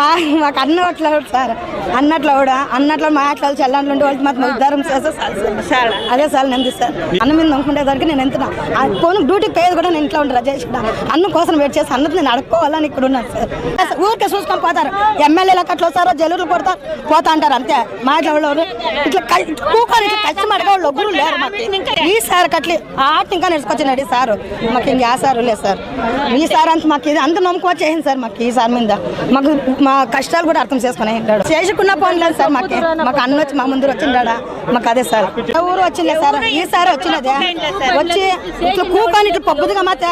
బా మాకు అన్నట్లో సార్. అన్నట్లో కూడా అన్నట్లో మాట్లాడాలి చెల్లంట్లో ఉండి వాళ్ళకి మాకు ఉద్ధారం చేస్తే సార్. అదే సార్ నేను సార్ అన్నం మీద నమ్ముకునేదానికి నేను ఎంత పోను డ్యూటీకి పోయేది కూడా నేను ఇంట్లో ఉంటా చేసుకుంటా అన్నం కోసం వెయిట్ చేసి అన్నం నేను అడుక్కోవాలని ఇక్కడ ఉన్నాను సార్. ఊరికే చూసుకొని పోతారు. ఎమ్మెల్యేలకు అట్లా వస్తారో జల్లులు కొడతారు పోతా అంటారు అంతే. మాట్లాడేవాళ్ళు ఇట్లా కూకొని ఇట్లా కష్టం అడగవాళ్ళు ఒగ్గురు లేరు మాకు. ఈ సార్ కట్లి ఆట ఇంకా నేర్చుకొచ్చినాడు ఈ సారు. మాకు ఇంక ఆ సారు లేదు సార్. ఈ సార్ అంత మాకు ఇది అంత నమ్మకం వచ్చేసింది సార్ మాకు ఈ సార్ మీద. మాకు మా కష్టాలు కూడా అర్థం చేసుకుని ఉంటాడు చేసుకున్న పని లేదు సార్ మాకు. మాకు అన్న వచ్చి మా ముందు వచ్చిండా మాకు అదే సార్. ఊరు వచ్చిందే సార్? ఈ సార్ వచ్చినదే. వచ్చి ఇట్లా కూకొని ఇట్లా పబ్బుదిగా మాత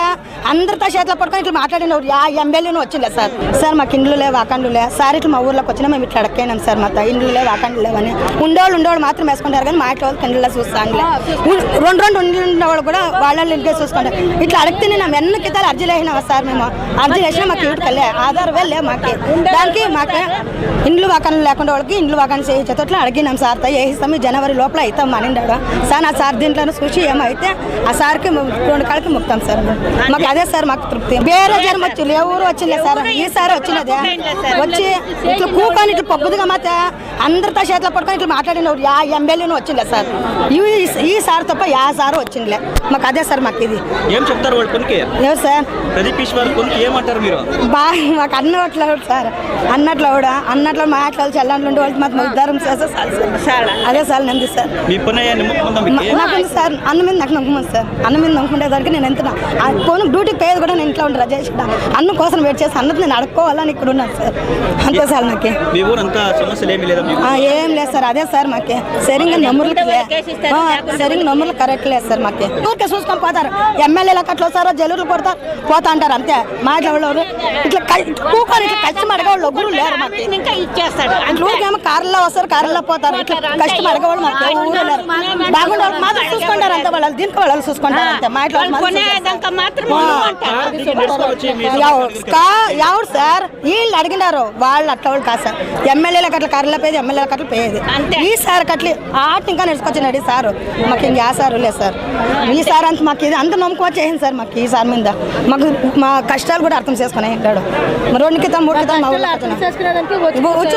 అందరితో చేతిలో పట్టుకొని ఇట్లా మాట్లాడిన యా ఎమ్మెల్యేను వచ్చిండే సార్? సార్ మాకు ఇండ్లు లేవు అకండ్లు లేవు. సార్ ఇట్లా మా ఊర్లోకి వచ్చినా మేము ఇట్లా అడక్కైనాం సార్ మాత. ఇండ్లు లేవు అకండ్లు లేవని ఉండేవాళ్ళు ఉండేవాళ్ళు మాత్రం వేసుకుంటారు కానీ మాట్లాడే కిండలో చూస్తాంలే రెండు రెండు ఉండి ఉండేవాళ్ళు కూడా వాళ్ళ ఇంటికే చూసుకుంటారు. ఇట్లా అడిగితే నేను వెన్న కితాలు అర్జీలు వేసినావా సార్ మేము? అర్జీలు వేసినా మాకు ఇటు ఆధార్ వెళ్ళే మాకు. దానికి మాకు ఇండ్లు వాకన్లు లేకుండా వాళ్ళకి ఇండ్లు వాకన్ ఇట్లా అడిగినాం సార్. ఈ జనవరి లోపల అవుతాం అనిండాడు సార్ నా సార్ దీంట్లో చూసి ఏమైతే ఆ సార్కి రెండు కాళ్ళకి ముక్తాం సార్. మాకు అదే సార్ మాకు తృప్తి. వేరే జనం వచ్చి ఏ ఊరు వచ్చిందే సార్? ఈ సార్ వచ్చినదే. వచ్చి ఇట్లా కూకొని ఇట్లా పబ్బుదిగా మాత అందరితో చేతిలో పట్టుకొని ఇట్లా మాట్లాడిన యా ఎమ్మెల్యేను వచ్చిండే సార్? ఈ- ఈ సార్ తప్ప యా సార్ వచ్చిందిలే. మాకు అదే సార్ మాకు ఇది. ఏం చెప్తారు వాళ్ళ కొనికి సార్? ప్రదీప్ ఈశ్వర్ కొనికి ఏమంటారు మీరు? బా మాకు అన్నట్లో సార్. అన్నట్లో కూడా అన్నట్లో మాట్లాడాలి చెల్లంట్లో ఉండి వాళ్ళకి మాకు ఉద్ధారం చేస్తే సార్. అదే సార్ నేను సార్ మీ నాకు సార్. అన్న మీద నాకు నమ్మకం సార్. అన్న మీద నమ్ముకునేదానికి నేను ఎంత పోను డ్యూటీకి పోయేది కూడా నేను ఇంట్లో ఉంటా చేసుకుంటా అన్నం కోసం వెయిట్ చేసి అన్నది నేను అడుక్కోవాలని ఇక్కడ ఉన్నాను సార్. అంతే సార్ నాకు మీ ఏం లేదు సార్. అదే సార్ మాకి. సరిగ్గా నమ్ములకి లే. ఆ, సరిగ్గా నమ్ములు కరెక్ట్ లేదు సార్ మాకి. ఊరికే చూసుకొని పోతారు. ఎమ్మెల్యేలకు అట్లా వస్తారో జల్లులు కొడతారు పోతా అంటారు అంతే. మాట్లాడేవాళ్ళు ఇట్లా కూకొని ఇట్లా కష్టం అడగవాళ్ళు ఒగ్గురు లేరు మాకు. ఇంకా ఇచ్చేస్తాడు. అంటే ఊరికేమో కార్లో వస్తారు కార్లో పోతారు. ఇట్లా కష్టం అడగవాళ్ళు మాకు ఊరు లేరు. బాగుండే వాళ్ళు మాత్రం చూసుకుంటారు అంతే వాళ్ళు దీనికి వాళ్ళు చూసుకుంటారు అంతే. మీ ఎవరు సార్ వీళ్ళు అడిగినారు వాళ్ళు అట్లా వాళ్ళు కాదు సార్. ఎమ్మెల్యేలకు అట్లా కర్రలో పోయేది ఎమ్మెల్యేలకు అట్లా పోయేది అంతే. ఈ సార్ కట్లి ఆట ఇంకా నేర్చుకొచ్చినాడు ఈ సారు. మాకు ఇంక ఆ సారు లేదు సార్. ఈ సార్ అంత మాకు ఇది అంత నమ్మకం వచ్చేసింది సార్ మాకు ఈ సార్ మీద. మాకు మా కష్టాలు కూడా అర్థం చేసుకుని ఉంటాడు రెండు కితం మూడు కితం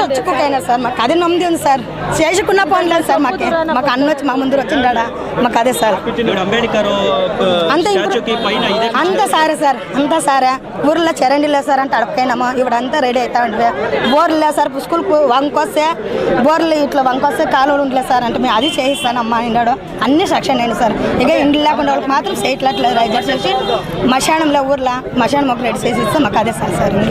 వచ్చుకోకైనా సార్ మాకు అదే నమ్మది ఉంది సార్. చేసుకున్న పని లేదు సార్ మాకు. మాకు అన్న వచ్చి మా ముందు వచ్చిండా మాకు అదే సార్. అంత స్టాచ్యూకి పైన ఇదే అంత సారే సార్. అంత సారే. ఊర్లో చరండి లేదు సార్ అంటే అడపకైనాము ఇప్పుడు అంతా రెడీ అవుతా బోర్లు లేదు సార్ స్కూల్కి వంకొస్తే బోర్లు ఇట్లా వంకొస్తే కాలువలు ఉండలేదు సార్ అంటే మేము అది చేయిస్తాను అమ్మా అన్నాడు. అన్ని సెక్షన్ అయింది సార్. ఇక ఇండ్లు లేకుండా వాళ్ళకి మాత్రం చేయట్లేదు రైజర్ చేసి మశానంలో ఊర్లో మశానం ఒక రెడీ చేసి ఇస్తే మాకు అదే సార్ సార్.